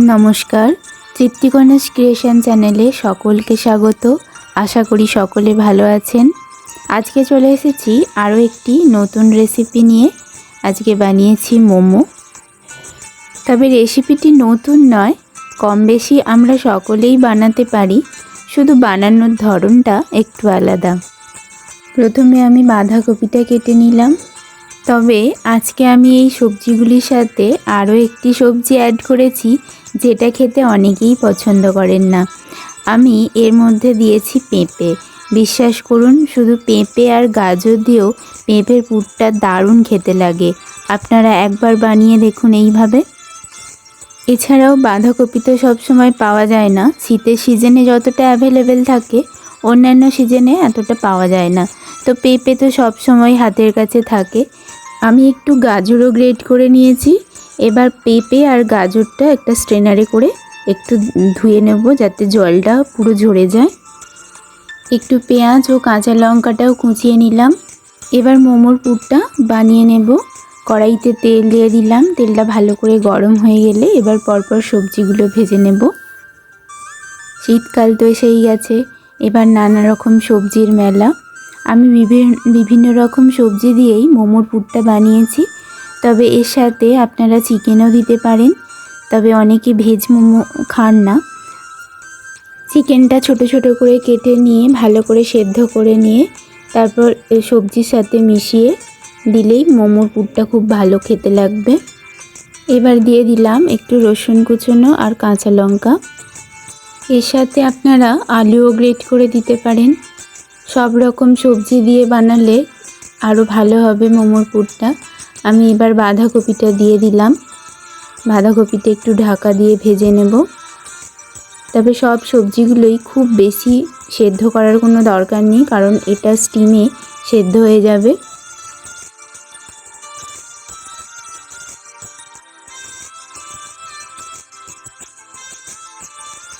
নমস্কার। তৃপ্তিকণাস ক্রিয়েশন চ্যানেলে সকলকে স্বাগত। আশা করি সকলে ভালো আছেন। আজকে চলে এসেছি আরও একটি নতুন রেসিপি নিয়ে। আজকে বানিয়েছি মোমো। তবে রেসিপিটি নতুন নয় কম বেশি আমরা সকলেই বানাতে পারি। শুধু বানানোর ধরনটা একটু আলাদা। প্রথমে আমি বাঁধাকপিটা কেটে নিলাম। তবে আজকে আমি এই সবজিগুলির সাথে আরও একটি সবজি অ্যাড করেছি, যেটা খেতে অনেকেই পছন্দ করেন না। আমি এর মধ্যে দিয়েছি পেঁপে। বিশ্বাস করুন, শুধু পেঁপে আর গাজর দিয়েও পেঁপের পুরটা দারুণ খেতে লাগে। আপনারা একবার বানিয়ে দেখুন এইভাবে। এছাড়াও বাঁধাকপি তো সবসময় পাওয়া যায় না। শীতের সিজনে যতটা অ্যাভেলেবেল থাকে, অন্যান্য সিজনে এতটা পাওয়া যায় না। তো পেঁপে তো সবসময় হাতের কাছে থাকে। আমি একটু গাজরও গ্রেট করে নিয়েছি। এবার পেঁপে আর গাজরটা একটা স্ট্রেনারে করে একটু ধুয়ে নেব যাতে জলটা পুরো ঝরে যায়। একটু পেঁয়াজ ও কাঁচা লঙ্কাটাও কুচিয়ে নিলাম। এবার মোমোর পুরটা বানিয়ে নেব। কড়াইতে তেল দিয়ে দিলাম। তেলটা ভালো করে গরম হয়ে গেলে এবার পরপর সবজিগুলো ভেজে নেব। শীতকাল তো এসেই গেছে। এবার নানা রকম সবজির মেলা। আমি বিভিন্ন রকম সবজি দিয়েই মোমোর পুরটা বানিয়েছি। তবে এর সাথে আপনারা চিকেনও দিতে পারেন। তবে অনেকে ভেজ মোমো খান না। চিকেনটা ছোট ছোট করে কেটে নিয়ে, ভালো করে সেদ্ধ করে নিয়ে, তারপর সবজির সাথে মিশিয়ে দিলেই মোমোর পুরটা খুব ভালো খেতে লাগবে। এবার দিয়ে দিলাম একটু রসুন কুচনো আর কাঁচা লঙ্কা। এর সাথে আপনারা আলুও গ্রেট করে দিতে পারেন। সব রকম সবজি দিয়ে বানালে আরও ভালো হবে মোমোর পুরটা। আমি এবার বাঁধাকপিটা দিয়ে দিলাম। বাঁধাকপিটা একটু ঢাকা দিয়ে ভেজে নেব। তবে সব সবজিগুলোই খুব বেশি সেদ্ধ করার কোনো দরকার নেই, কারণ এটা স্টিমে সেদ্ধ হয়ে যাবে।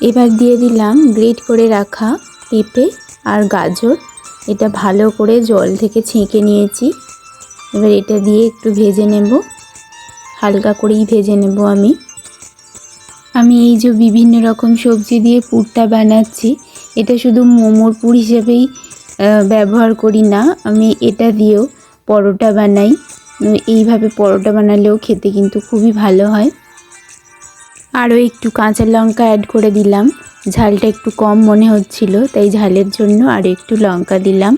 এবার দিয়ে দিলাম গ্রেট করে রাখা পেঁপে। আর গাজর, এটা ভালো করে জল থেকে ছেঁকে নিয়েছি। এবার এটা দিয়ে একটু ভেজে নেব। হালকা করেই ভেজে নেব আমি। আমি এই যে বিভিন্ন রকম সবজি দিয়ে পুরটা বানাচ্ছি, এটা শুধু মোমোর পুর হিসেবেই ব্যবহার করি না। আমি এটা দিয়েও পরোটা বানাই। এইভাবে পরোটা বানালেও খেতে কিন্তু খুবই ভালো হয়। আরও একটু কাঁচা লঙ্কা অ্যাড করে দিলাম। ঝালটা একটু কম মনে হচ্ছিল, তাই ঝালের জন্য আর একটু লঙ্কা দিলাম।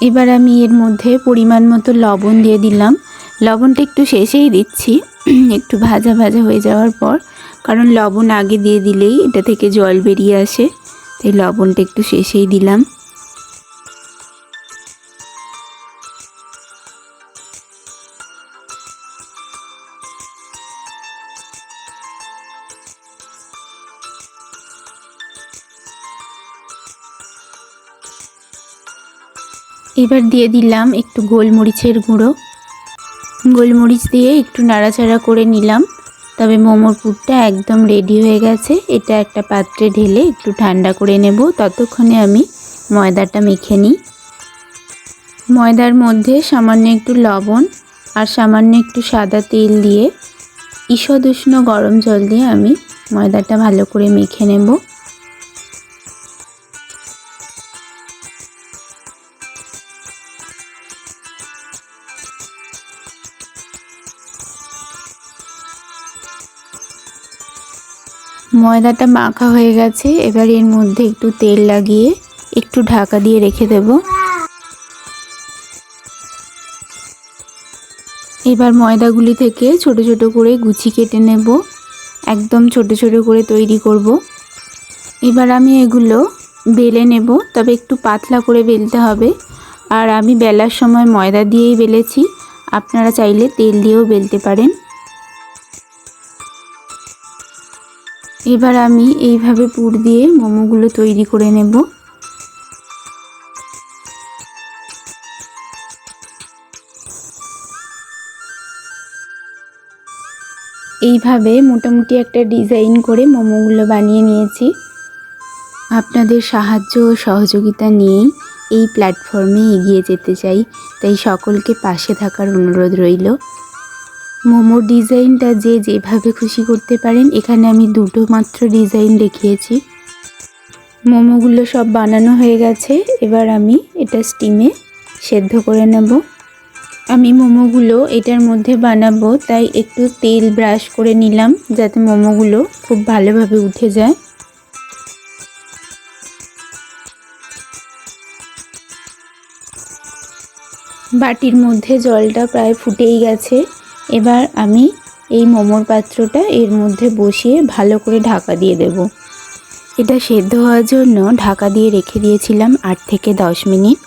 এবার আমি এর মধ্যে পরিমাণ মতো লবণ দিয়ে দিলাম। লবণটা একটু শেষেই দিচ্ছি। একটু ভাজা ভাজা হয়ে যাওয়ার পর কারণ লবণ আগে দিয়ে দিলেই এটা থেকে জল বেরিয়ে আসে। তাই লবণটা একটু শেষেই দিলাম। এবার দিয়ে দিলাম একটু গোলমরিচের গুঁড়ো। গোলমরিচ দিয়ে একটু নাড়াচাড়া করে নিলাম। তবে মোমোর পুরটা একদম রেডি হয়ে গেছে। এটা একটা পাত্রে ঢেলে একটু ঠান্ডা করে নেব। ততক্ষণে আমি ময়দাটা মেখে নিই। ময়দার মধ্যে সামান্য একটু লবণ আর সামান্য একটু সাদা তেল দিয়ে ঈষদ উষ্ণ গরম জল দিয়ে আমি ময়দাটা ভালো করে মেখে নেব। ময়দাটা মাখা হয়ে গেছে, এবার এর মধ্যে একটু তেল লাগিয়ে একটু ঢাকা দিয়ে রেখে দেব। এবার ময়দাগুলি থেকে ছোট ছোট করে গুছি কেটে নেব, একদম ছোট ছোট করে তৈরি করব। এবার আমি এগুলো বেলে নেব, তবে একটু পাতলা করে বেলতে হবে। আর আমি বেলার সময় ময়দা দিয়েই বেলেছি, আপনারা চাইলে তেল দিয়েও বেলতে পারেন। এবার আমি এইভাবে পুর দিয়ে মোমোগুলো তৈরি করে নেব। এইভাবে মোটামুটি একটা ডিজাইন করে মোমোগুলো বানিয়ে নিয়েছি। আপনাদের সাহায্য ও সহযোগিতা নিয়েই এই প্ল্যাটফর্মে এগিয়ে যেতে চাই, তাই সকলকে পাশে থাকার অনুরোধ রইল। মোমোর ডিজাইনটা যে যেভাবে খুশি করতে পারেন, এখানে আমি দুটো মাত্র ডিজাইন দেখিয়েছি। মোমোগুলো সব বানানো হয়ে গেছে, এবার আমি এটা স্টিমে সেদ্ধ করে নেব। আমি মোমোগুলো এটার মধ্যে বানাবো, তাই একটু তেল ব্রাশ করে নিলাম, যাতে মোমোগুলো খুব ভালোভাবে উঠে যায়। বাটির মধ্যে জলটা প্রায় ফুটেই গেছে। এবার আমি এই মোমোর পাত্রটা এর মধ্যে বসিয়ে ভালো করে ঢাকা দিয়ে দেব। এটা সেদ্ধ হওয়ার জন্য ঢাকা দিয়ে রেখে দিয়েছিলাম আট থেকে দশ মিনিট।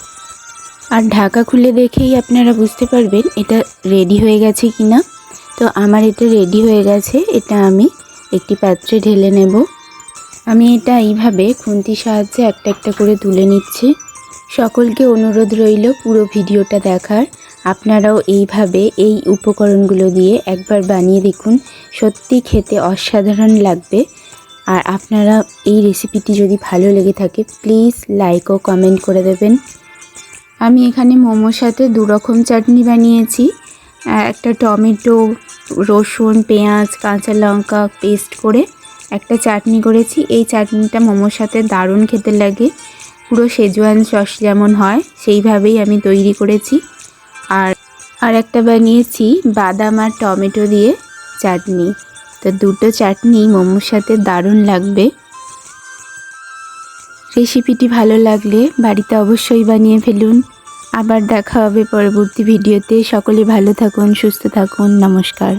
আর ঢাকা খুলে দেখেই আপনারা বুঝতে পারবেন এটা রেডি হয়ে গেছে কি না তো আমার এটা রেডি হয়ে গেছে, এটা আমি একটি পাত্রে ঢেলে নেব। আমি এটা এইভাবে খুন্তির সাহায্যে একটা একটা করে তুলে নিচ্ছি। সকলকে অনুরোধ রইল পুরো ভিডিওটা দেখার। আপনারাও এইভাবে এই উপকরণগুলো দিয়ে একবার বানিয়ে দেখুন। সত্যি খেতে অসাধারণ লাগবে। আর আপনারা এই রেসিপিটি যদি ভালো লেগে থাকে, প্লিজ লাইক ও কমেন্ট করে দেবেন। আমি এখানে মোমোর সাথে দু রকম চাটনি বানিয়েছি। একটা টমেটো, রসুন, পেঁয়াজ, কাঁচা লঙ্কা পেস্ট করে একটা চাটনি করেছি। এই চাটনিটা মোমোর সাথে দারুণ খেতে লাগে। পুরো শেজওয়ান সস যেমন হয়, সেইভাবেই আমি তৈরি করেছি। আর একটা বানিয়েছি বাদাম আর টমেটো দিয়ে চাটনি। তো দুটো চাটনি মোমোর সাথে দারুণ লাগবে। রেসিপিটি ভালো লাগলে বাড়িতে অবশ্যই বানিয়ে ফেলুন। আবার দেখা হবে পরবর্তী ভিডিওতে। সকলে ভালো থাকুন, সুস্থ থাকুন। নমস্কার।